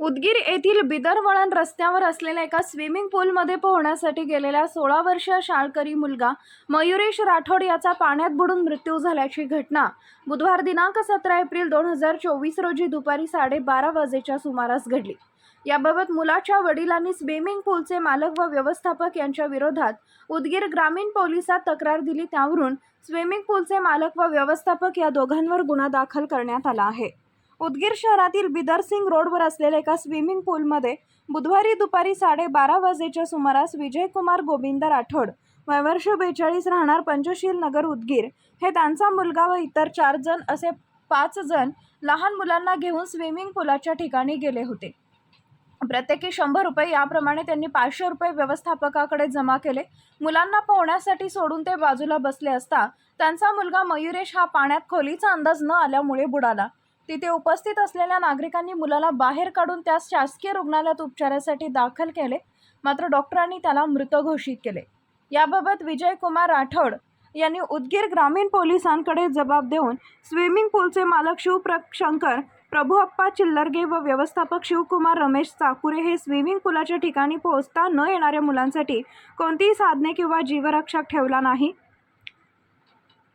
उदगीर येथील बिदरवळण रस्त्यावर असलेल्या एका स्विमिंग पूलमध्ये पोहण्यासाठी गेलेला सोळा वर्षीय शाळकरी मुलगा मयुरेश राठोड याचा पाण्यात बुडून मृत्यू झाल्याची घटना. बुधवार दिनांक सतरा एप्रिल दोन हजार चोवीस रोजी दुपारी साडेबारा वाजेच्या सुमारास घडली. याबाबत मुलाच्या वडिलांनी स्विमिंग पूलचे मालक व व्यवस्थापक यांच्या विरोधात उदगीर ग्रामीण पोलिसात तक्रार दिली. त्यावरून स्विमिंग पूलचे मालक व व्यवस्थापक या दोघांवर गुन्हा दाखल करण्यात आला आहे. उदगीर शहरातील बिदरसिंग रोडवर असलेल्या एका स्विमिंग पूलमध्ये बुधवारी दुपारी साडेबारा वाजेच्या सुमारास विजयकुमार गोविंद राठोड वय वर्ष बेचाळीस राहणार पंचशील नगर उदगीर हे त्यांचा मुलगा व इतर चार जण असे पाच जण लहान मुलांना घेऊन स्विमिंग पूलाच्या ठिकाणी गेले होते. प्रत्येकी शंभर रुपये याप्रमाणे त्यांनी पाचशे रुपये व्यवस्थापकाकडे जमा केले. मुलांना पोहण्यासाठी सोडून ते बाजूला बसले असता त्यांचा मुलगा मयुरेश हा पाण्यात खोलीचा अंदाज न आल्यामुळे बुडाला. तिथे उपस्थित असलेल्या नागरिकांनी मुलाला बाहेर काढून त्यास शासकीय रुग्णालयात उपचारासाठी दाखल केले. मात्र डॉक्टरांनी त्याला मृत घोषित केले. याबाबत विजयकुमार राठोड यांनी उदगीर ग्रामीण पोलिसांकडे जबाब देऊन स्विमिंग पूलचे मालक शिवप्रशंकर प्रभुअप्पा चिल्लरगे व व्यवस्थापक शिवकुमार रमेश चाकुरे हे स्विमिंग पुलाच्या ठिकाणी पोहोचता न येणाऱ्या मुलांसाठी कोणतीही साधने किंवा जीवरक्षक ठेवला नाही.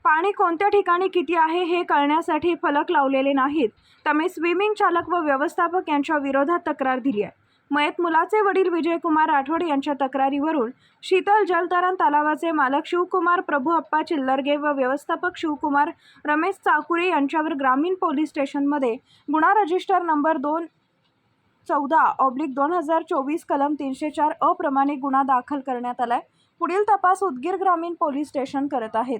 पाणी कोणत्या ठिकाणी किती आहे हे कळण्यासाठी फलक लावलेले नाहीत. त्यामुळे स्विमिंग चालक व व्यवस्थापक यांच्या विरोधात तक्रार दिली आहे. मयत मुलाचे वडील विजयकुमार राठोड यांच्या तक्रारीवरून शीतल जलतरण तलावाचे मालक शिवकुमार प्रभू अप्पा चिल्लरगे व व्यवस्थापक शिवकुमार रमेश चाकुरे यांच्यावर ग्रामीण पोलीस स्टेशनमध्ये गुन्हा रजिस्टर नंबर दोन चौदा ऑब्लिक दोन हजार चोवीस कलम तीनशे चार अप्रमाणे गुन्हा दाखल करण्यात आलाय. पुढील तपास उदगीर ग्रामीण पोलीस स्टेशन करत आहेत.